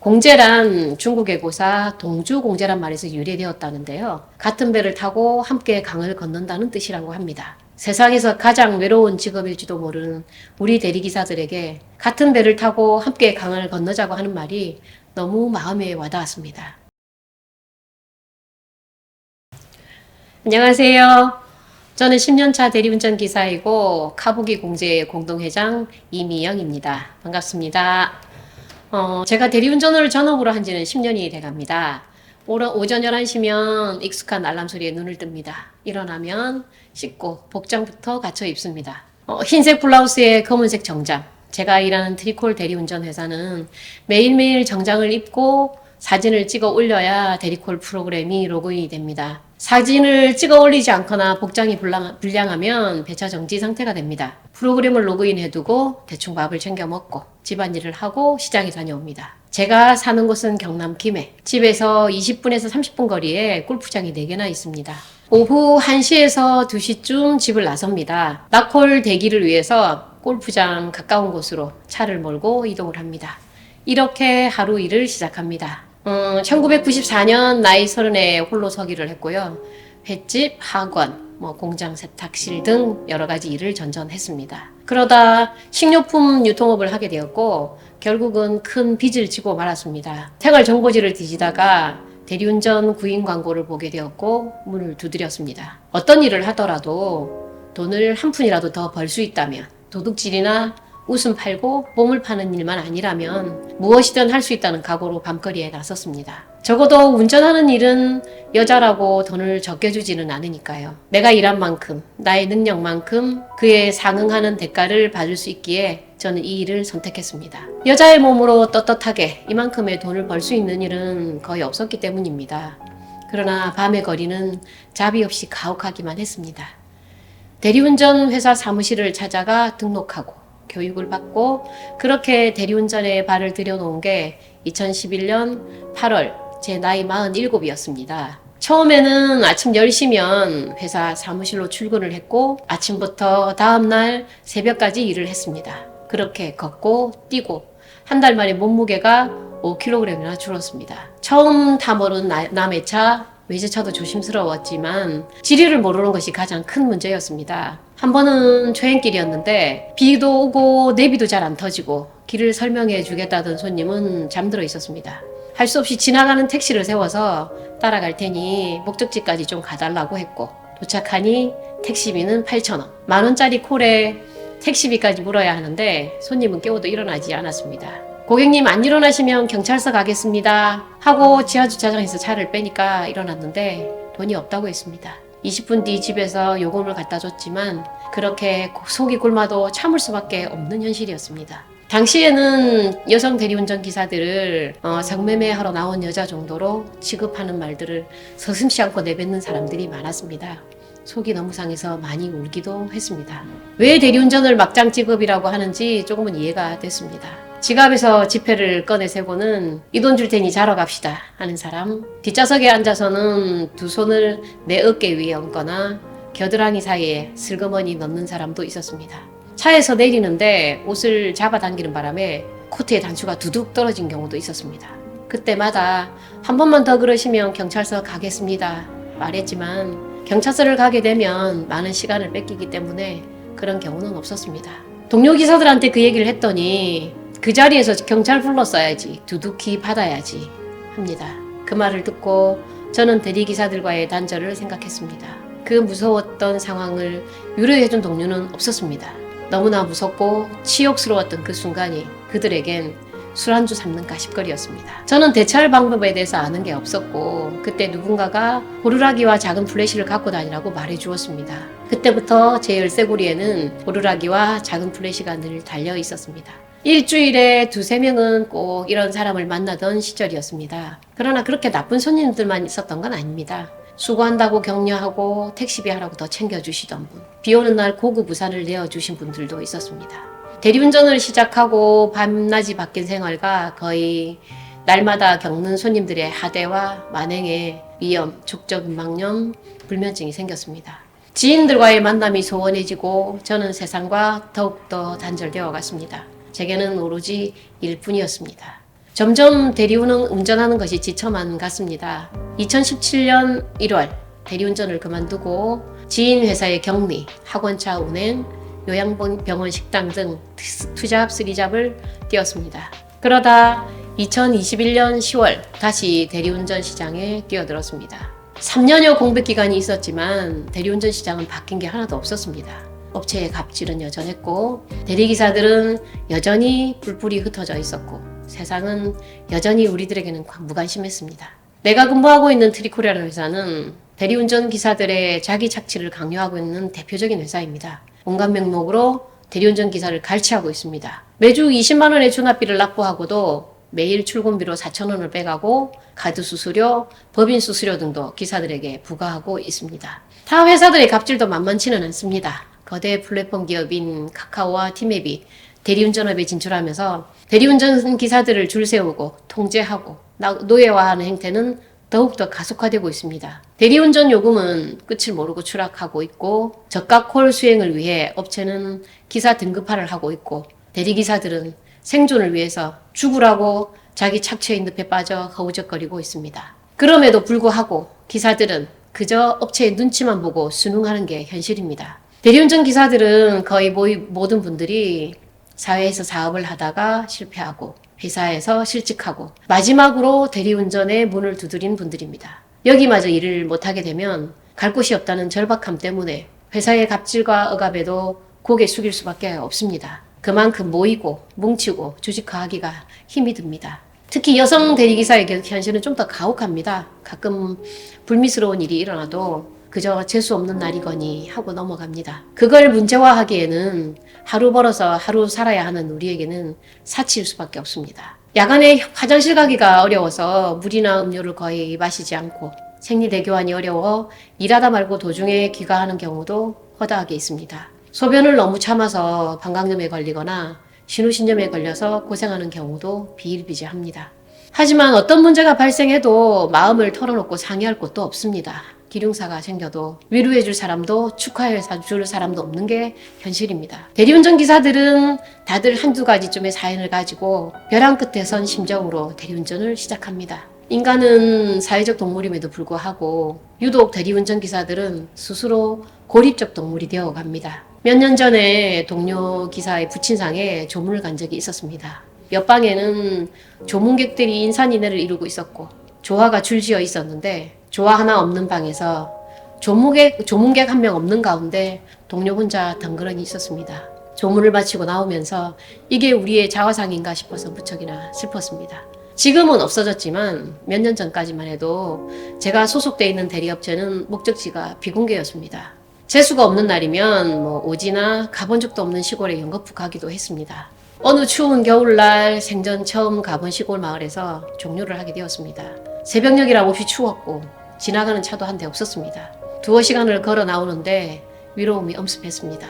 공제란 중국의 고사 동주 공제란 말에서 유래되었다는데요. 같은 배를 타고 함께 강을 건넌다는 뜻이라고 합니다. 세상에서 가장 외로운 직업일지도 모르는 우리 대리기사들에게 같은 배를 타고 함께 강을 건너자고 하는 말이 너무 마음에 와닿았습니다. 안녕하세요. 저는 10년차 대리운전 기사이고 카부기 공제 공동회장 이미영입니다. 반갑습니다. 어, 제가 대리운전을 전업으로 한 지는 10년이 돼 갑니다. 오전, 오전 11시면 익숙한 알람 소리에 눈을 뜹니다. 일어나면 씻고 복장부터 갖춰 입습니다. 어, 흰색 블라우스에 검은색 정장. 제가 일하는 트리콜 대리운전 회사는 매일매일 정장을 입고 사진을 찍어 올려야 대리콜 프로그램이 로그인이 됩니다. 사진을 찍어 올리지 않거나 복장이 불량, 불량하면 배차 정지 상태가 됩니다. 프로그램을 로그인해두고 대충 밥을 챙겨 먹고 집안일을 하고 시장에 다녀옵니다. 제가 사는 곳은 경남 김해. 집에서 20분에서 30분 거리에 골프장이 4개나 있습니다. 오후 1시에서 2시쯤 집을 나섭니다. 낙홀 대기를 위해서 골프장 가까운 곳으로 차를 몰고 이동을 합니다. 이렇게 하루 일을 시작합니다. 음, 1994년 나이 서른에 홀로 서기를 했고요. 횟집, 학원, 뭐 공장 세탁실 등 여러 가지 일을 전전했습니다. 그러다 식료품 유통업을 하게 되었고 결국은 큰 빚을 지고 말았습니다. 생활 정보지를 뒤지다가 대리운전 구인 광고를 보게 되었고 문을 두드렸습니다. 어떤 일을 하더라도 돈을 한 푼이라도 더 벌 수 있다면 도둑질이나 웃음 팔고 몸을 파는 일만 아니라면 무엇이든 할 수 있다는 각오로 밤거리에 나섰습니다. 적어도 운전하는 일은 여자라고 돈을 적게 주지는 않으니까요. 내가 일한 만큼, 나의 능력만큼 그에 상응하는 대가를 받을 수 있기에 저는 이 일을 선택했습니다. 여자의 몸으로 떳떳하게 이만큼의 돈을 벌 수 있는 일은 거의 없었기 때문입니다. 그러나 밤의 거리는 자비 없이 가혹하기만 했습니다. 대리운전 회사 사무실을 찾아가 등록하고 교육을 받고 그렇게 대리운전에 발을 들여놓은 게 2011년 8월 제 나이 47이었습니다. 처음에는 아침 10시면 회사 사무실로 출근을 했고 아침부터 다음날 새벽까지 일을 했습니다. 그렇게 걷고 뛰고 한 달 만에 몸무게가 5kg이나 줄었습니다. 처음 나- 남의 차, 외제차도 조심스러웠지만 지리를 모르는 것이 가장 큰 문제였습니다. 한 번은 초행길이었는데 비도 오고 내비도 잘 안 터지고 길을 설명해 주겠다던 손님은 잠들어 있었습니다. 할 수 없이 지나가는 택시를 세워서 따라갈 테니 목적지까지 좀 가달라고 했고 도착하니 택시비는 8,000원. 만 원짜리 콜에 택시비까지 물어야 하는데 손님은 깨워도 일어나지 않았습니다. 고객님 안 일어나시면 경찰서 가겠습니다. 하고 지하주차장에서 차를 빼니까 일어났는데 돈이 없다고 했습니다. 20분 뒤 집에서 요금을 갖다 줬지만 그렇게 속이 굶어도 참을 수밖에 없는 현실이었습니다. 당시에는 여성 대리운전 기사들을 어, 성매매하러 나온 여자 정도로 취급하는 말들을 서슴시 않고 내뱉는 사람들이 많았습니다. 속이 너무 상해서 많이 울기도 했습니다. 왜 대리운전을 막장 직업이라고 하는지 조금은 이해가 됐습니다. 지갑에서 지폐를 꺼내 세고는 이 돈 줄 테니 자러 갑시다 하는 사람, 뒷좌석에 앉아서는 두 손을 내 어깨 위에 얹거나 겨드랑이 사이에 슬그머니 넣는 사람도 있었습니다. 차에서 내리는데 옷을 잡아당기는 바람에 코트에 단추가 두둑 떨어진 경우도 있었습니다. 그때마다 한 번만 더 그러시면 경찰서 가겠습니다 말했지만 경찰서를 가게 되면 많은 시간을 뺏기기 때문에 그런 경우는 없었습니다. 동료 기사들한테 그 얘기를 했더니 그 자리에서 경찰 불렀어야지 두둑히 받아야지 합니다. 그 말을 듣고 저는 대리기사들과의 단절을 생각했습니다. 그 무서웠던 상황을 위로해준 동료는 없었습니다. 너무나 무섭고 치욕스러웠던 그 순간이 그들에겐 술한주 삼는 가십거리였습니다. 저는 대처할 방법에 대해서 아는 게 없었고 그때 누군가가 호루라기와 작은 플래시를 갖고 다니라고 말해 주었습니다. 그때부터 제 열쇠고리에는 호루라기와 작은 플래시가 늘 달려 있었습니다. 일주일에 두세 명은 꼭 이런 사람을 만나던 시절이었습니다. 그러나 그렇게 나쁜 손님들만 있었던 건 아닙니다. 수고한다고 격려하고 택시비 하라고 더 챙겨주시던 분, 비 오는 날 고급 우산을 내어주신 분들도 있었습니다. 대리운전을 시작하고 밤낮이 바뀐 생활과 거의 날마다 겪는 손님들의 하대와 만행에 위염, 족저근막염, 불면증이 생겼습니다. 지인들과의 만남이 소원해지고 저는 세상과 더욱더 단절되어 갔습니다. 제게는 오로지 일뿐이었습니다. 점점 대리운은 운전하는 것이 지쳐만 갔습니다. 2017년 1월 대리운전을 그만두고 지인 회사의 격리, 학원차 운행, 요양병원 식당 등 투잡 쓰리잡을 뛰었습니다. 그러다 2021년 10월 다시 대리운전 시장에 뛰어들었습니다. 3년여 공백 기간이 있었지만 대리운전 시장은 바뀐 게 하나도 없었습니다. 업체의 갑질은 여전했고 대리기사들은 여전히 뿔뿔이 흩어져 있었고 세상은 여전히 우리들에게는 무관심했습니다. 내가 근무하고 있는 트리코리아라는 회사는 대리운전 기사들의 자기 착취를 강요하고 있는 대표적인 회사입니다. 온갖 명목으로 대리운전 기사를 갈취하고 있습니다. 매주 20만 원의 중합비를 납부하고도 매일 출근비로 4천 원을 빼가고 카드 수수료, 법인 수수료 등도 기사들에게 부과하고 있습니다. 타 회사들의 갑질도 만만치는 않습니다. 거대 플랫폼 기업인 카카오와 티맵이 대리운전업에 진출하면서 대리운전 기사들을 줄 세우고 통제하고 노예화하는 행태는 더욱더 가속화되고 있습니다. 대리운전 요금은 끝을 모르고 추락하고 있고 저가 콜 수행을 위해 업체는 기사 등급화를 하고 있고 대리기사들은 생존을 위해서 죽으라고 자기 착취의 늪에 빠져 허우적거리고 있습니다. 그럼에도 불구하고 기사들은 그저 업체의 눈치만 보고 순응하는 게 현실입니다. 대리운전 기사들은 거의 모든 분들이 사회에서 사업을 하다가 실패하고 회사에서 실직하고 마지막으로 대리운전의 문을 두드린 분들입니다. 여기마저 일을 못하게 되면 갈 곳이 없다는 절박함 때문에 회사의 갑질과 억압에도 고개 숙일 수밖에 없습니다. 그만큼 모이고 뭉치고 주식화하기가 힘이 듭니다. 특히 여성 대리기사의 현실은 좀 더 가혹합니다. 가끔 불미스러운 일이 일어나도 그저 재수 없는 날이거니 하고 넘어갑니다. 그걸 문제화하기에는 하루 벌어서 하루 살아야 하는 우리에게는 사치일 수밖에 없습니다. 야간에 화장실 가기가 어려워서 물이나 음료를 거의 마시지 않고 생리대 교환이 어려워 일하다 말고 도중에 귀가하는 경우도 허다하게 있습니다. 소변을 너무 참아서 방광염에 걸리거나 신우신염에 걸려서 고생하는 경우도 비일비재합니다. 하지만 어떤 문제가 발생해도 마음을 털어놓고 상의할 곳도 없습니다. 기룡사가 생겨도 위로해줄 사람도 축하해줄 사람도 없는 게 현실입니다. 대리운전 기사들은 다들 한두 가지쯤의 사연을 가지고 벼랑 끝에 선 심정으로 대리운전을 시작합니다. 인간은 사회적 동물임에도 불구하고 유독 대리운전 기사들은 스스로 고립적 동물이 되어 갑니다. 몇 년 전에 동료 기사의 부친상에 조문을 간 적이 있었습니다. 옆방에는 조문객들이 인산인해를 이루고 있었고 조화가 줄지어 있었는데 조화 하나 없는 방에서 조문객, 조문객 한 명 없는 가운데 동료 혼자 덩그러니 있었습니다. 조문을 마치고 나오면서 이게 우리의 자화상인가 싶어서 무척이나 슬펐습니다. 지금은 없어졌지만 몇 년 전까지만 해도 제가 소속돼 있는 대리업체는 목적지가 비공개였습니다. 재수가 없는 날이면 뭐 오지나 가본 적도 없는 시골에 연거푸 가기도 했습니다. 어느 추운 겨울날 생전 처음 가본 시골 마을에서 종료를 하게 되었습니다. 새벽녘이라 몹시 추웠고 지나가는 차도 한 대 없었습니다. 두어 시간을 걸어 나오는데 위로움이 엄습했습니다.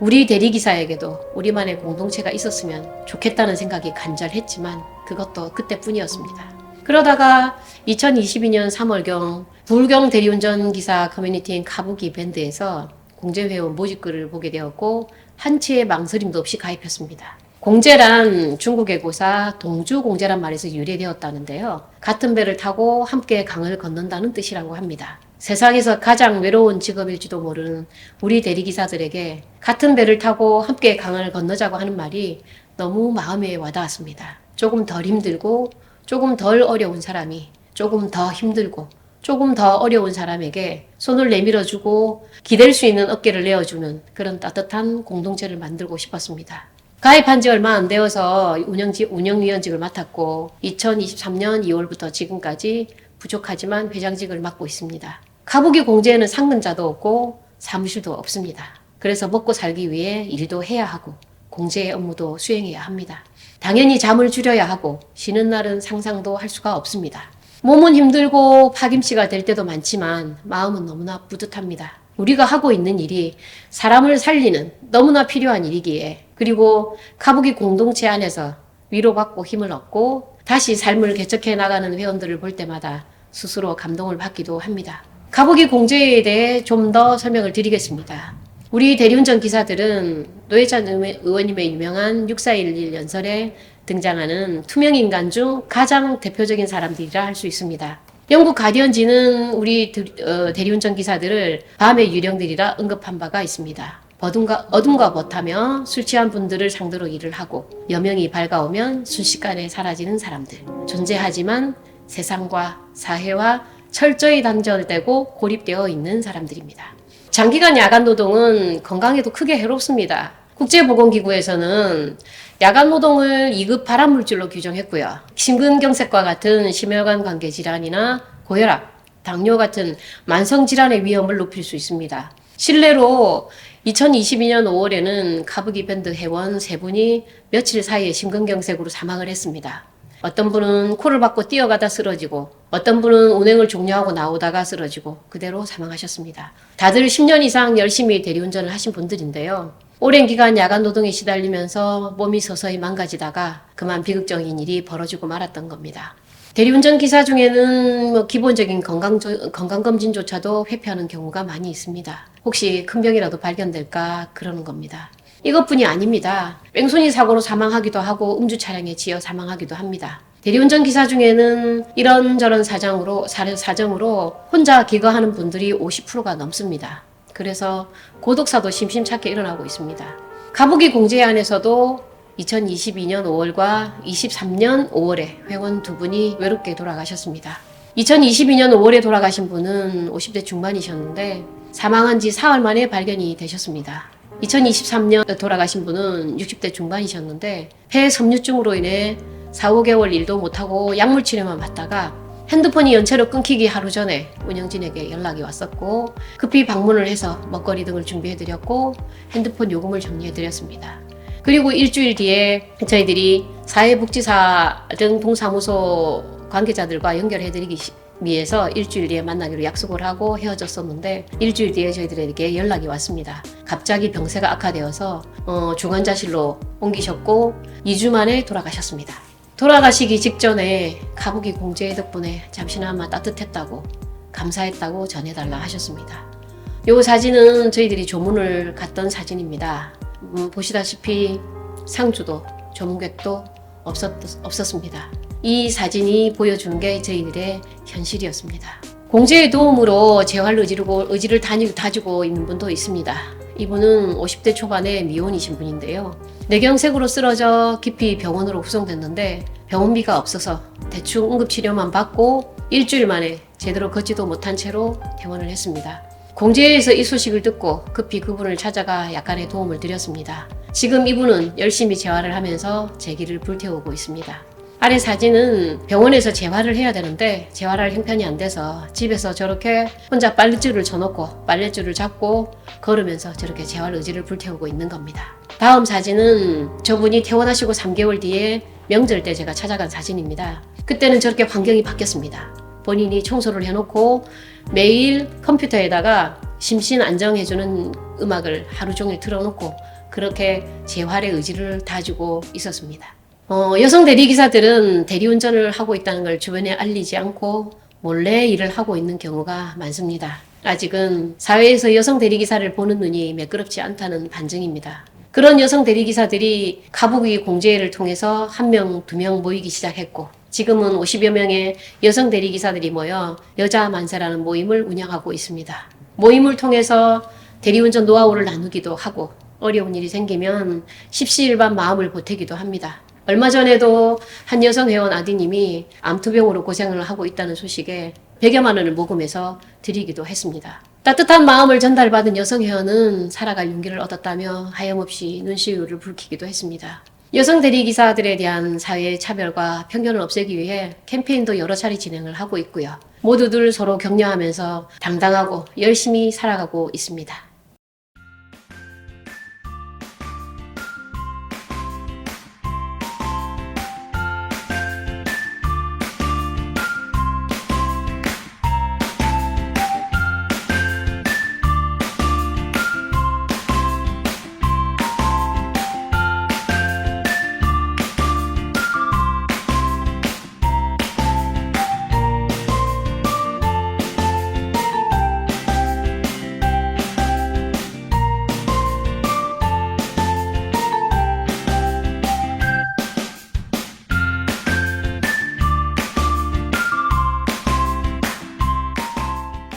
우리 대리기사에게도 우리만의 공동체가 있었으면 좋겠다는 생각이 간절했지만 그것도 그때뿐이었습니다. 그러다가 2022년 3월경 불경 대리운전 기사 커뮤니티인 카부기 밴드에서 공제회원 모집글을 보게 되었고 한치의 망설임도 없이 가입했습니다. 공제란 중국의 고사 동주 공제란 말에서 유래되었다는데요. 같은 배를 타고 함께 강을 건넌다는 뜻이라고 합니다. 세상에서 가장 외로운 직업일지도 모르는 우리 대리기사들에게 같은 배를 타고 함께 강을 건너자고 하는 말이 너무 마음에 와닿았습니다. 조금 덜 힘들고 조금 덜 어려운 사람이 조금 더 힘들고 조금 더 어려운 사람에게 손을 내밀어주고 기댈 수 있는 어깨를 내어주는 그런 따뜻한 공동체를 만들고 싶었습니다. 가입한 지 얼마 안 되어서 운영지, 운영위원직을 맡았고 2023년 2월부터 지금까지 부족하지만 회장직을 맡고 있습니다. 가부기 공제에는 상근자도 없고 사무실도 없습니다. 그래서 먹고 살기 위해 일도 해야 하고 공제의 업무도 수행해야 합니다. 당연히 잠을 줄여야 하고 쉬는 날은 상상도 할 수가 없습니다. 몸은 힘들고 파김치가 될 때도 많지만 마음은 너무나 뿌듯합니다. 우리가 하고 있는 일이 사람을 살리는 너무나 필요한 일이기에 그리고 카부기 공동체 안에서 위로받고 힘을 얻고 다시 삶을 개척해 나가는 회원들을 볼 때마다 스스로 감동을 받기도 합니다. 카부기 공제에 대해 좀 더 설명을 드리겠습니다. 우리 대리운전 기사들은 노회찬 의원님의 유명한 6411 연설에 등장하는 투명 인간 중 가장 대표적인 사람들이라 할 수 있습니다. 영국 가디언지는 우리 드- 어, 대리운전 기사들을 밤의 유령들이라 언급한 바가 있습니다. 어둠과, 어둠과 못하며 술 취한 분들을 상대로 일을 하고 여명이 밝아오면 순식간에 사라지는 사람들. 존재하지만 세상과 사회와 철저히 단절되고 고립되어 있는 사람들입니다. 장기간 야간 노동은 건강에도 크게 해롭습니다. 국제보건기구에서는 야간 노동을 2급 발암물질로 규정했고요. 심근경색과 같은 심혈관 관계 질환이나 고혈압, 당뇨 같은 만성 질환의 위험을 높일 수 있습니다. 실례로 2022년 5월에는 가부기 밴드 회원 세 분이 며칠 사이에 심근경색으로 사망을 했습니다. 어떤 분은 코를 박고 뛰어가다 쓰러지고 어떤 분은 운행을 종료하고 나오다가 쓰러지고 그대로 사망하셨습니다. 다들 10년 이상 열심히 대리운전을 하신 분들인데요. 오랜 기간 야간 노동에 시달리면서 몸이 서서히 망가지다가 그만 비극적인 일이 벌어지고 말았던 겁니다. 대리운전 기사 중에는 뭐 기본적인 건강 건강 검진조차도 회피하는 경우가 많이 있습니다. 혹시 큰 병이라도 발견될까 그러는 겁니다. 이것뿐이 아닙니다. 뺑소니 사고로 사망하기도 하고 음주 차량에 치여 사망하기도 합니다. 대리운전 기사 중에는 이런저런 사정으로 사- 사정으로 혼자 기거하는 분들이 50%가 넘습니다. 그래서 고독사도 심심찮게 일어나고 있습니다. 가부기 공제 안에서도 2022년 5월과 23년 5월에 회원 두 분이 외롭게 돌아가셨습니다. 2022년 5월에 돌아가신 분은 50대 중반이셨는데 사망한 지 사흘 만에 발견이 되셨습니다. 2023년 돌아가신 분은 60대 중반이셨는데 폐 섬유증으로 인해 4, 5개월 일도 못하고 약물 치료만 받다가 핸드폰이 연체로 끊기기 하루 전에 운영진에게 연락이 왔었고 급히 방문을 해서 먹거리 등을 준비해드렸고 핸드폰 요금을 정리해드렸습니다. 그리고 일주일 뒤에 저희들이 사회복지사 등 동사무소 관계자들과 연결해드리기 시- 위해서 일주일 뒤에 만나기로 약속을 하고 헤어졌었는데 일주일 뒤에 저희들에게 연락이 왔습니다. 갑자기 병세가 악화되어서 어, 중환자실로 옮기셨고 2주 만에 돌아가셨습니다. 돌아가시기 직전에 가부기 공제 덕분에 잠시나마 따뜻했다고 감사했다고 전해달라 하셨습니다. 요 사진은 저희들이 조문을 갔던 사진입니다. 음, 보시다시피 상주도 조문객도 없었, 없었습니다. 이 사진이 보여주는 게 저희들의 현실이었습니다. 공제의 도움으로 재활 의지를, 의지를 다니, 다지고 있는 분도 있습니다. 이분은 50대 초반의 미혼이신 분인데요. 뇌경색으로 쓰러져 깊이 병원으로 후송됐는데 병원비가 없어서 대충 응급치료만 받고 일주일 만에 제대로 걷지도 못한 채로 퇴원을 했습니다. 공제에서 이 소식을 듣고 급히 그분을 찾아가 약간의 도움을 드렸습니다. 지금 이분은 열심히 재활을 하면서 제 길을 불태우고 있습니다. 아래 사진은 병원에서 재활을 해야 되는데 재활할 형편이 안 돼서 집에서 저렇게 혼자 빨랫줄을 쳐놓고 빨랫줄을 잡고 걸으면서 저렇게 재활 의지를 불태우고 있는 겁니다. 다음 사진은 저분이 퇴원하시고 3개월 뒤에 명절 때 제가 찾아간 사진입니다. 그때는 저렇게 환경이 바뀌었습니다. 본인이 청소를 해놓고 매일 컴퓨터에다가 심신 안정해주는 음악을 하루 종일 틀어놓고 그렇게 재활의 의지를 다지고 있었습니다. 어, 여성 대리기사들은 대리운전을 하고 있다는 걸 주변에 알리지 않고 몰래 일을 하고 있는 경우가 많습니다. 아직은 사회에서 여성 대리기사를 보는 눈이 매끄럽지 않다는 반증입니다. 그런 여성 대리기사들이 가부기 공제를 통해서 한 명, 두 명 모이기 시작했고, 지금은 50여 명의 여성 대리기사들이 모여 여자 만세라는 모임을 운영하고 있습니다. 모임을 통해서 대리운전 노하우를 나누기도 하고, 어려운 일이 생기면 십시일반 마음을 보태기도 합니다. 얼마 전에도 한 여성 회원 아디님이 암투병으로 고생을 하고 있다는 소식에 100여만 원을 모금해서 드리기도 했습니다. 따뜻한 마음을 전달받은 여성 회원은 살아갈 용기를 얻었다며 하염없이 눈시울을 붉히기도 했습니다. 여성 대리기사들에 대한 사회의 차별과 편견을 없애기 위해 캠페인도 여러 차례 진행을 하고 있고요. 모두들 서로 격려하면서 당당하고 열심히 살아가고 있습니다.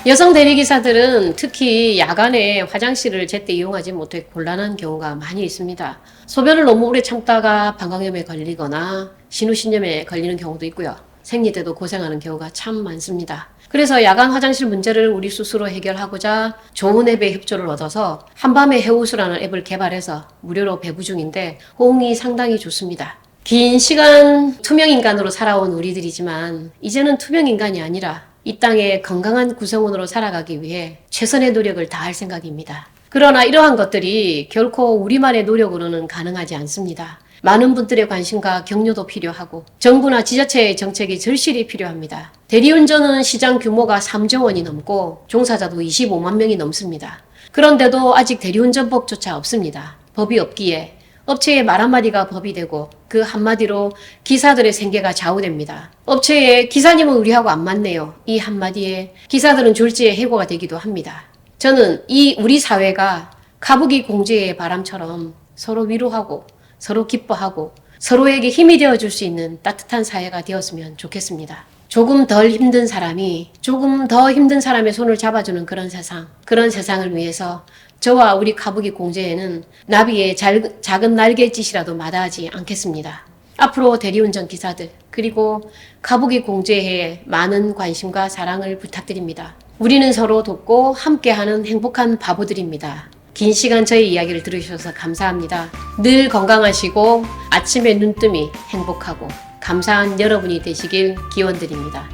여성 대리기사들은 특히 야간에 화장실을 제때 이용하지 못해 곤란한 경우가 많이 있습니다. 소변을 너무 오래 참다가 방광염에 걸리거나 신우신염에 걸리는 경우도 있고요. 생리 때도 고생하는 경우가 참 많습니다. 그래서 야간 화장실 문제를 우리 스스로 해결하고자 좋은 앱의 협조를 얻어서 한밤의 해우수라는 앱을 개발해서 무료로 배부 중인데 호응이 상당히 좋습니다. 긴 시간 투명 인간으로 살아온 우리들이지만 이제는 투명 인간이 아니라 이 땅의 건강한 구성원으로 살아가기 위해 최선의 노력을 다할 생각입니다. 그러나 이러한 것들이 결코 우리만의 노력으로는 가능하지 않습니다. 많은 분들의 관심과 격려도 필요하고 정부나 지자체의 정책이 절실히 필요합니다. 대리운전은 시장 규모가 3조 원이 넘고 종사자도 25만 명이 넘습니다. 그런데도 아직 대리운전법조차 없습니다. 법이 없기에 업체의 말 한마디가 법이 되고 그 한마디로 기사들의 생계가 좌우됩니다. 업체에 기사님은 우리하고 안 맞네요. 이 한마디에 기사들은 졸지에 해고가 되기도 합니다. 저는 이 우리 사회가 가부기 공제의 바람처럼 서로 위로하고 서로 기뻐하고 서로에게 힘이 되어줄 수 있는 따뜻한 사회가 되었으면 좋겠습니다. 조금 덜 힘든 사람이 조금 더 힘든 사람의 손을 잡아주는 그런 세상, 그런 세상을 위해서 저와 우리 가부기 공제에는 나비의 잘- 작은 날갯짓이라도 마다하지 않겠습니다. 앞으로 대리운전 기사들 그리고 가부기 공제에 많은 관심과 사랑을 부탁드립니다. 우리는 서로 돕고 함께하는 행복한 바보들입니다. 긴 시간 저희 이야기를 들으셔서 감사합니다. 늘 건강하시고 아침에 눈뜸이 행복하고 감사한 여러분이 되시길 기원드립니다.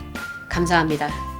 감사합니다.